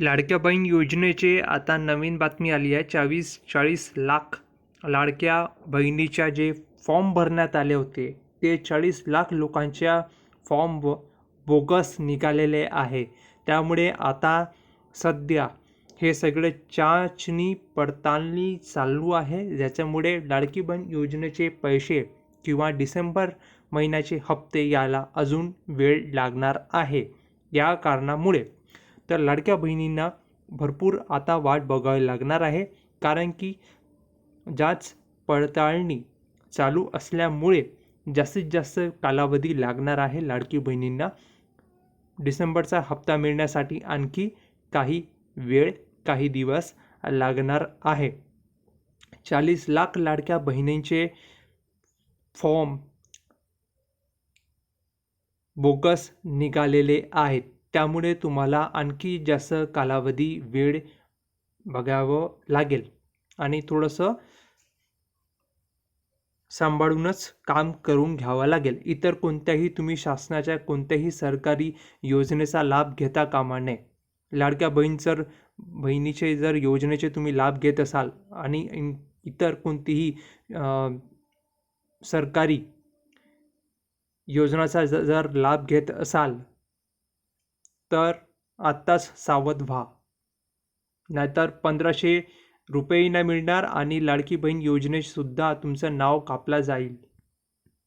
लाडक्या बहीण योजनेचे आता नवीन बातमी आली आहे. चाळीस चाळीस लाख लाडक्या बहिणीच्या जे फॉर्म भरण्यात आले होते ते चाळीस लाख लोकांच्या फॉर्म ब बोगस निघालेले आहे. त्यामुळे आता सध्या हे सगळे चाचणी पडताळणी चालू आहे. ज्याच्यामुळे लाडकी बहीण योजनेचे पैसे किंवा डिसेंबर महिन्याचे हप्ते यायला अजून वेळ लागणार आहे. या कारणामुळे तर लाडक्या बहिणींना भरपूर आता वाट बघावी लागणार आहे. कारण की जाच पडताळणी चालू असल्यामुळे जास्तीत जास्त कालावधी लागणार आहे लाडकी बहिणींना. डिसेंबरचा हप्ता मिळण्यासाठी आणखी काही वेळ काही दिवस लागणार आहे. चाळीस लाख लाडक्या बहिणींचे फॉर्म बोगस निघालेले आहेत. त्यामुळे तुम्हाला आणखी जास्त कालावधी वेळ बघावं लागेल. आणि थोडंसं सांभाळूनच काम करून घ्यावं लागेल. इतर कोणत्याही तुम्ही शासनाच्या कोणत्याही सरकारी योजनेचा लाभ घेता कामा नये. लाडक्या बहीण जर बहिणीचे जर योजनेचे तुम्ही लाभ घेत असाल आणि इतर कोणतीही सरकारी योजनाचा जर लाभ घेत असाल तर आत्ताच सावध व्हा. नाहीतर पंधराशे रुपयेही नाही मिळणार आणि लाडकी बहीण योजनेतसुद्धा तुमचं नाव कापला जाईल.